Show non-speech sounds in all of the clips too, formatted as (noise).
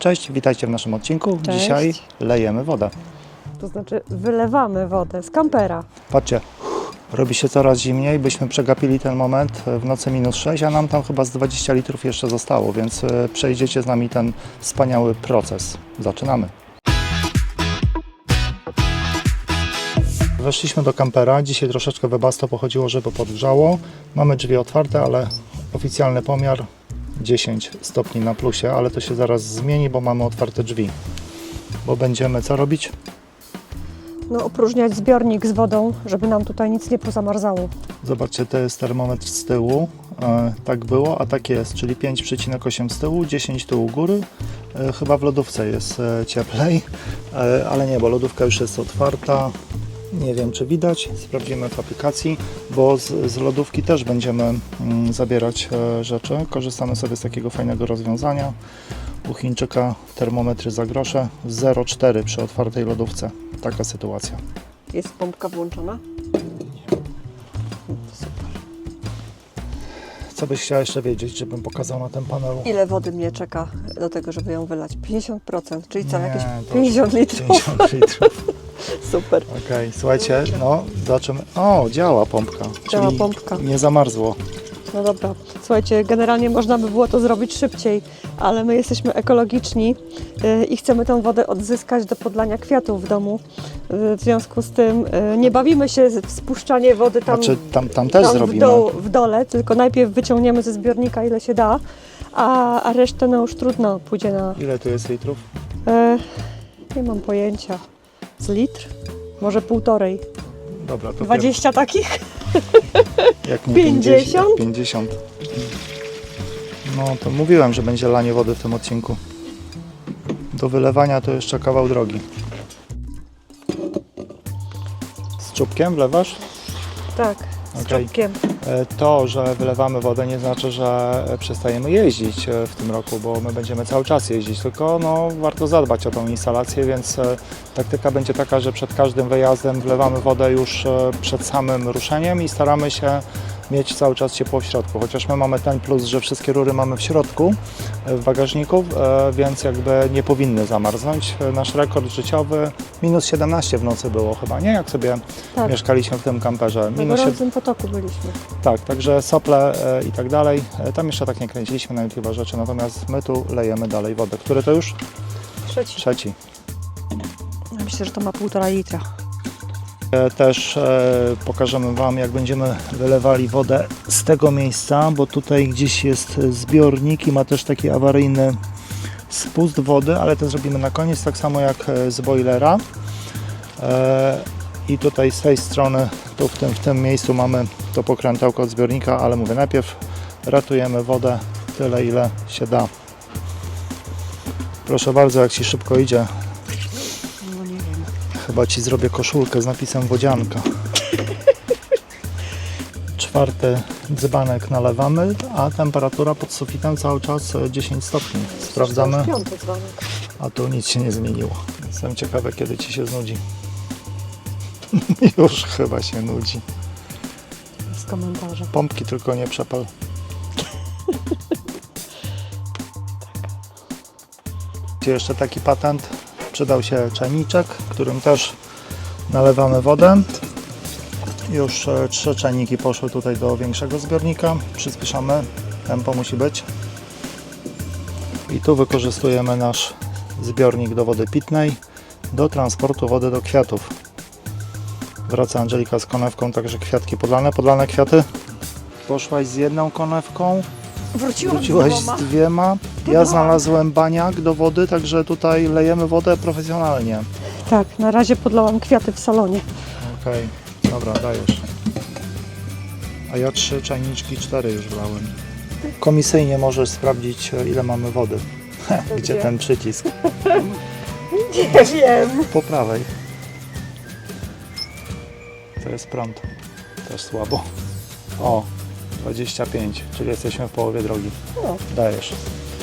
Cześć, witajcie w naszym odcinku. Cześć. Dzisiaj lejemy wodę. To znaczy wylewamy wodę z kampera. Patrzcie, robi się coraz zimniej, byśmy przegapili ten moment w nocy minus 6, a nam tam chyba z 20 litrów jeszcze zostało, więc e, przejdziecie z nami ten wspaniały proces. Zaczynamy. Weszliśmy do kampera. Dzisiaj troszeczkę webasto pochodziło, żeby podgrzało. Mamy drzwi otwarte, ale oficjalny pomiar 10 stopni na plusie, ale to się zaraz zmieni, bo mamy otwarte drzwi. Bo będziemy co robić? No, opróżniać zbiornik z wodą, żeby nam tutaj nic nie pozamarzało. Zobaczcie, to jest termometr z tyłu. E, tak było, a tak jest, czyli 5,8 z tyłu, 10 tu u góry. E, chyba w lodówce jest e, cieplej, e, ale nie, bo lodówka już jest otwarta. Nie wiem, czy widać. Sprawdzimy w aplikacji, bo z, z lodówki też będziemy mm, zabierać e, rzeczy. Korzystamy sobie z takiego fajnego rozwiązania. U Chińczyka termometry za grosze 0,4 przy otwartej lodówce. Taka sytuacja. Jest pompka włączona? Co byś chciała jeszcze wiedzieć, żebym pokazał na tym panelu? Ile wody mnie czeka do tego, żeby ją wylać? 50%, czyli co, Nie, jakieś to 50 litrów? 50 litrów. (laughs) Super. Okej, słuchajcie, no zobaczymy. O, działa pompka. Działa czyli pompka. Nie zamarzło. No dobra. Słuchajcie, generalnie można by było to zrobić szybciej, ale my jesteśmy ekologiczni yy, i chcemy tę wodę odzyskać do podlania kwiatów w domu. Yy, W związku z tym yy, nie bawimy się w spuszczanie wody tam Znaczy tam, tam też tam w, zrobimy. dół, w dole, tylko najpierw wyciągniemy ze zbiornika ile się da, a, a resztę no już trudno pójdzie na... Ile tu jest litrów? E, nie mam pojęcia. Z litr? Może półtorej. Dobra, to 20 takich? pier- jak nie 50? 50. No to mówiłem, że będzie lanie wody w tym odcinku. Do wylewania to jeszcze kawał drogi. Z czubkiem wlewasz? Tak, z czubkiem. E, To, że wylewamy wodę nie znaczy, że przestajemy jeździć e, w tym roku, bo my będziemy cały czas jeździć, tylko no, warto zadbać o tą instalację, więc e, taktyka będzie taka, że przed każdym wyjazdem wlewamy wodę już przed samym ruszeniem i staramy się mieć cały czas ciepło w środku, chociaż my mamy ten plus, że wszystkie rury mamy w środku, e, w bagażniku, e, więc jakby nie powinny zamarznąć. E, Nasz rekord życiowy minus 17 w nocy było chyba, nie? Jak sobie Tak, mieszkaliśmy w tym kamperze. na Minus gorącym potoku byliśmy. tak, także sople i tak dalej. Tam jeszcze tak nie kręciliśmy na YouTube rzeczy, natomiast my tu lejemy dalej wodę. Który to już? Trzeci. Trzeci. Myślę, że to ma półtora litra. E, też e, pokażemy Wam, jak będziemy wylewali wodę z tego miejsca, bo tutaj gdzieś jest zbiornik i ma też taki awaryjny spust wody, ale to zrobimy na koniec, tak samo jak e, z boilera. I tutaj z tej strony, tu w tym, w tym miejscu mamy to pokrętełko od zbiornika, ale mówię, najpierw ratujemy wodę tyle, ile się da. Proszę bardzo, jak Ci szybko idzie. Chyba ci zrobię koszulkę z napisem wodzianka. (laughs) Czwarty dzbanek nalewamy, a temperatura pod sufitem cały czas e, 10 stopni. Sprawdzamy, piąty dzwonek. a tu nic się nie zmieniło. Jestem ciekawy, kiedy ci się znudzi. (laughs) Już chyba się nudzi. Z komentarza. Pompki tylko nie przepal. (laughs) Gdzie jeszcze taki patent? Przydał się czajniczek, którym też nalewamy wodę. Już e, trzy czajniki poszły tutaj do większego zbiornika. Przyspieszamy, tempo musi być. I tu wykorzystujemy nasz zbiornik do wody pitnej do transportu wody do kwiatów. Wraca Angelika z konewką, także kwiatki podlane. Podlane kwiaty. Poszłaś z jedną konewką, Wróciłam wróciłaś z z dwiema. Ja znalazłem baniak do wody, także tutaj lejemy wodę profesjonalnie. Tak, na razie podlałam kwiaty w salonie. Okej, dobra, dajesz. A ja trzy czajniczki, cztery już wlałem. Komisyjnie możesz sprawdzić, ile mamy wody. Gdzie? ten przycisk? (laughs) Nie wiem. Po prawej. To jest prąd. Też słabo. O, 25, czyli jesteśmy w połowie drogi. No. Dajesz.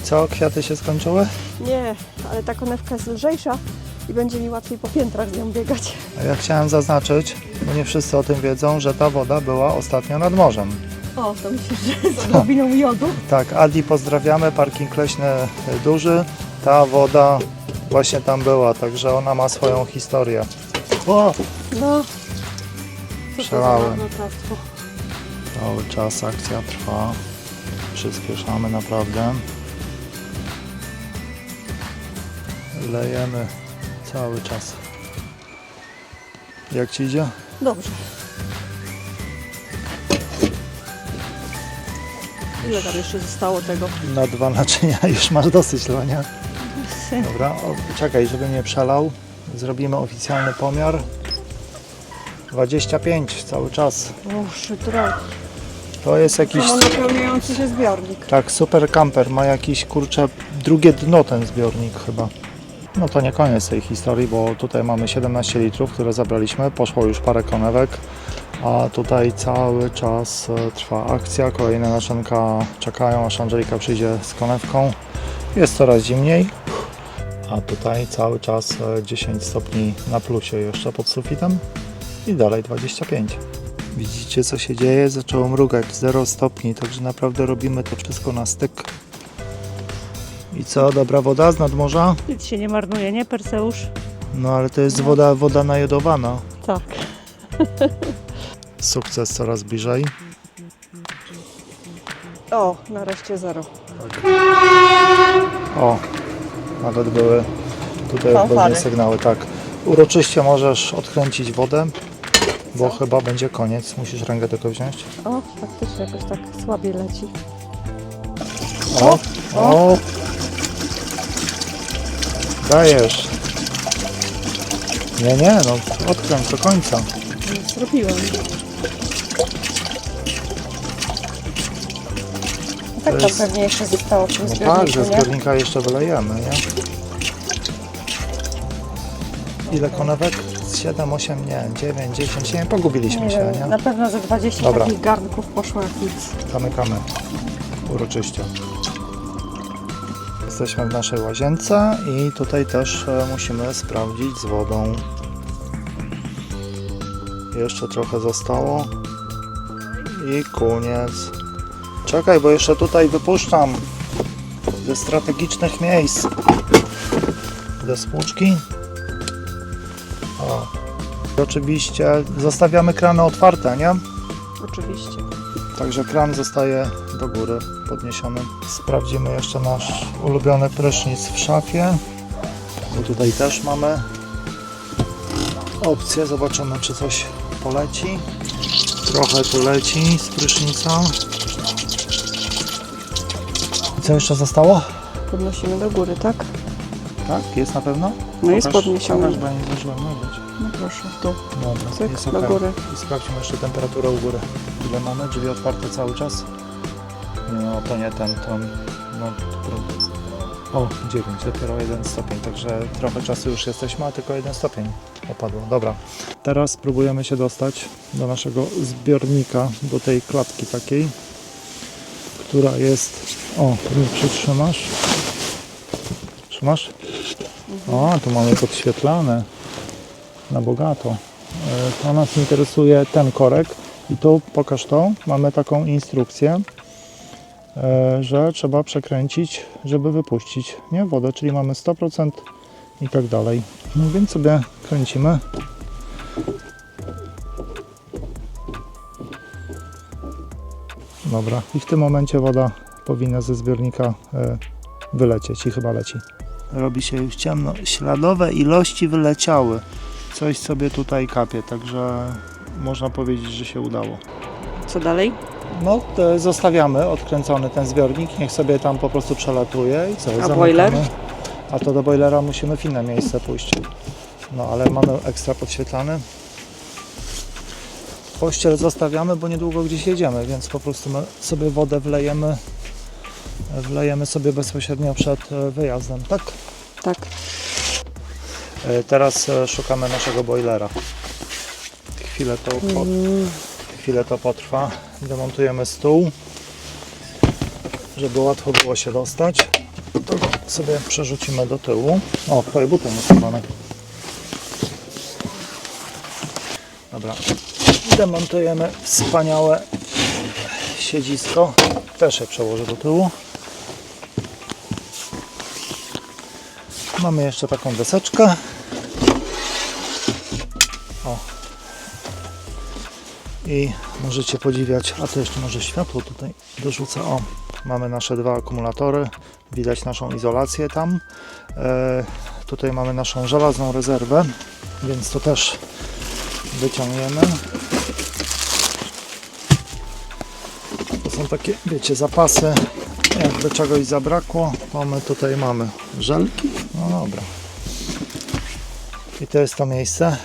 Co, kwiaty się skończyły? Nie, ale ta konewka jest lżejsza i będzie mi łatwiej po piętrach z nią biegać. A Ja chciałem zaznaczyć, bo nie wszyscy o tym wiedzą, że ta woda była ostatnio nad morzem. O, to myślę, że z odrobiną jodu. (laughs) Tak, Adi pozdrawiamy, parking leśny duży. ta woda właśnie tam była, także ona ma swoją historię. O! No. Co to za Przelałem. marnotrawstwo? Cały czas akcja trwa. Przyspieszamy naprawdę. Lejemy cały czas. Jak ci idzie? Dobrze. Ile tam jeszcze zostało tego? Na dwa naczynia (laughs) już masz dosyć lania. (laughs) Dobra, o, czekaj, żeby nie przelał. Zrobimy oficjalny pomiar. 25 cały czas. Szytra. To jest jakiś napełniający się zbiornik. Tak, super camper ma jakiś kurczę drugie dno ten zbiornik chyba. No to nie koniec tej historii, bo tutaj mamy 17 litrów, które zabraliśmy, poszło już parę konewek, a tutaj cały czas e, trwa akcja, kolejne naczynka czekają, aż Angelika przyjdzie z konewką. Jest coraz zimniej, a tutaj cały czas e, 10 stopni na plusie jeszcze pod sufitem i dalej 25. Widzicie co się dzieje? Zaczęło mrugać 0 stopni, także naprawdę robimy to wszystko na styk. I co, dobra woda z nadmorza? Nic się nie marnuje, nie Perseusz? No ale to jest woda, woda najodowana. Tak. (laughs) Sukces coraz bliżej. O, nareszcie zero. O, nawet były tutaj Fanfary. odpowiednie sygnały, tak. Uroczyście możesz odkręcić wodę, bo chyba będzie koniec. Musisz rękę tylko wziąć. O, faktycznie jakoś tak słabiej leci. O, o. Dajesz. Nie, nie, no odkręć do końca. No tak To to jest- pewnie jeszcze zostało w tym No tak, zbiorniku, ze nie? zbiornika jeszcze wylejemy, nie? Ile konewek? 7, 8, nie, 9, 10, nie, pogubiliśmy Nie się, wiem, nie? na pewno ze 20 Dobra. takich garnków poszło jak nic. Zamykamy uroczyście. Jesteśmy w naszej łazience i tutaj też e, musimy sprawdzić z wodą. Jeszcze trochę zostało i koniec. Czekaj, bo jeszcze tutaj wypuszczam ze strategicznych miejsc do spłuczki. O. Oczywiście zostawiamy krany otwarte, nie? Oczywiście. Także kran zostaje do góry podniesiony. Sprawdzimy jeszcze nasz ulubiony prysznic w szafie. Bo tutaj też mamy opcję. Zobaczymy, czy coś poleci. Trochę tu leci z prysznica. I co jeszcze zostało? Podnosimy do góry, tak? Tak, jest na pewno? No jest podniesiony. Pokaż, bo nie zdążyłem mówić. No proszę, tu. Dobra, Cyk, jest do okej. góry. I sprawdźmy jeszcze temperaturę u góry. Ile mamy? Drzwi otwarte cały czas? No to nie ten, to no, o 9, dopiero 1 stopień, także trochę czasu już jesteśmy, a tylko 1 stopień opadło. Dobra, teraz spróbujemy się dostać do naszego zbiornika, do tej klatki takiej, która jest, o, nie przytrzymasz, trzymasz? O, tu mamy podświetlane na bogato. E, To nas interesuje ten korek i tu pokaż to. Mamy taką instrukcję, że trzeba przekręcić, żeby wypuścić nie wodę, czyli mamy 100% i tak dalej. No więc sobie kręcimy. Dobra, i w tym momencie woda powinna ze zbiornika e, wylecieć i chyba leci. Robi się już ciemno. Śladowe ilości wyleciały coś sobie tutaj kapie, także można powiedzieć, że się udało. Co dalej? No, zostawiamy odkręcony ten zbiornik, niech sobie tam po prostu przelatuje i co? zamykamy. boiler? A to do boilera musimy w inne miejsce pójść. No, ale mamy ekstra podświetlany. Pościel zostawiamy, bo niedługo gdzieś jedziemy, więc po prostu sobie wodę wlejemy, wlejemy sobie bezpośrednio przed e, wyjazdem, tak? Tak. E, Teraz e, szukamy naszego boilera. Chwilę to, po, chwilę to potrwa. Demontujemy stół, żeby łatwo było się dostać. To sobie przerzucimy do tyłu. O, twoje buty nie schowane. Dobra. Demontujemy wspaniałe siedzisko. Też je przełożę do tyłu. Mamy jeszcze taką deseczkę. I możecie podziwiać, a to jeszcze może światło tutaj dorzucę. O, mamy nasze dwa akumulatory. Widać naszą izolację tam. E, tutaj mamy naszą żelazną rezerwę, więc to też wyciągniemy. To są takie, wiecie, zapasy. Jakby czegoś zabrakło, to my tutaj mamy żelki. No dobra. I to jest to miejsce.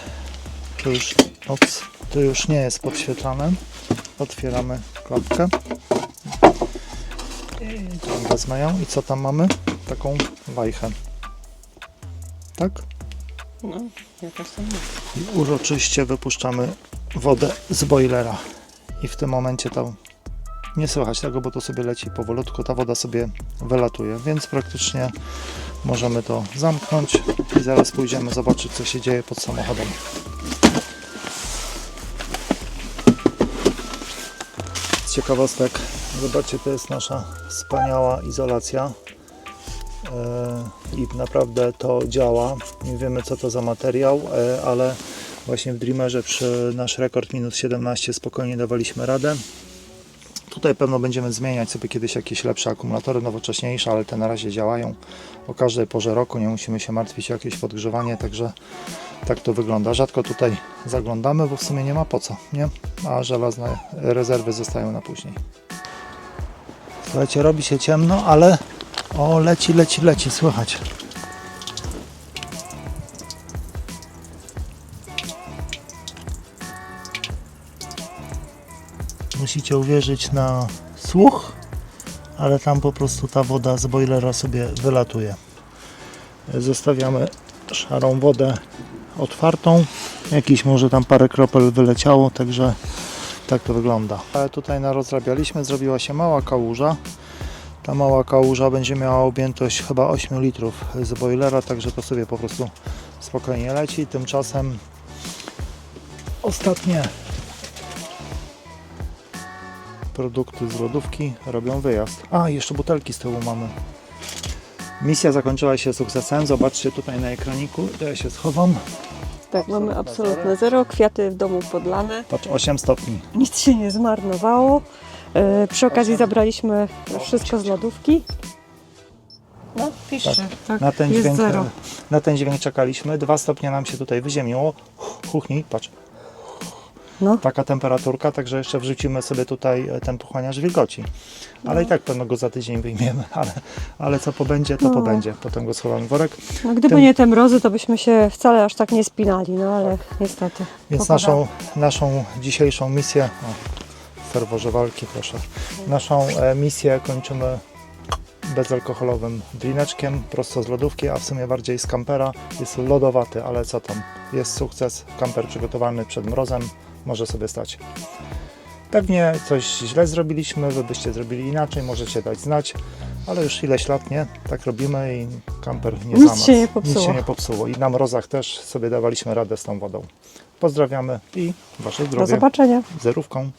Tu już, ops, tu już nie jest podświetlane. Otwieramy klapkę. I tam wezmę ją. I co tam mamy? Taką wajchę. Tak? No, jakaś tam I uroczyście wypuszczamy wodę z boilera. I w tym momencie tam nie słychać tego, bo to sobie leci powolutku, ta woda sobie wylatuje, więc praktycznie możemy to zamknąć i zaraz pójdziemy zobaczyć, co się dzieje pod samochodem. Ciekawostek, zobaczcie, to jest nasza wspaniała izolacja. E, i naprawdę to działa. Nie wiemy co to za materiał, e, ale właśnie w Dreamerze przy nasz rekord minus 17 spokojnie dawaliśmy radę. Tutaj pewno będziemy zmieniać sobie kiedyś jakieś lepsze akumulatory, nowocześniejsze, ale te na razie działają o każdej porze roku. Nie musimy się martwić o jakieś podgrzewanie, także tak to wygląda. Rzadko tutaj zaglądamy, bo w sumie nie ma po co, nie? A żelazne rezerwy zostają na później. Słuchajcie, robi się ciemno, ale o, leci, leci, leci, słychać. Musicie uwierzyć na słuch, ale tam po prostu ta woda z boilera sobie wylatuje. Zostawiamy szarą wodę otwartą. Jakiś może tam parę kropel wyleciało, także tak to wygląda. Ale tutaj narozrabialiśmy, zrobiła się mała kałuża. Ta mała kałuża będzie miała objętość chyba 8 litrów z boilera, także to sobie po prostu spokojnie leci. Tymczasem ostatnie produkty z lodówki robią wyjazd. A, jeszcze butelki z tyłu mamy. Misja zakończyła się sukcesem. Zobaczcie tutaj na ekraniku. To ja się schowam. Tak, mamy absolutne zero. Kwiaty w domu podlane. Patrz, 8 stopni. Nic się nie zmarnowało. E, przy okazji zabraliśmy wszystko z lodówki. No, pisze. Tak, Na ten, jest dźwięk, zero. na ten dźwięk czekaliśmy. Dwa stopnie nam się tutaj wyziemiło. Chuchnij, patrz. No. Taka temperaturka, także jeszcze wrzucimy sobie tutaj e, ten pochłaniacz wilgoci. Ale i tak pewno go za tydzień wyjmiemy, (laughs) ale, ale co pobędzie, to No. pobędzie. Potem go schowamy worek. No, gdyby Tym- nie te mrozy, to byśmy się wcale aż tak nie spinali, no ale niestety. Więc naszą, naszą dzisiejszą misję, o, ferworze walki proszę, naszą e, misję kończymy bezalkoholowym drineczkiem prosto z lodówki, a w sumie bardziej z kampera. Jest lodowaty, ale co tam, jest sukces, kamper przygotowany przed mrozem, może sobie stać. Pewnie coś źle zrobiliśmy, wy byście zrobili inaczej, możecie dać znać, ale już ileś lat nie, tak robimy i kamper nie Nic się nie popsuło. Nic się nie popsuło i na mrozach też sobie dawaliśmy radę z tą wodą. Pozdrawiamy i Wasze Do zdrowie zobaczenia. zerówką.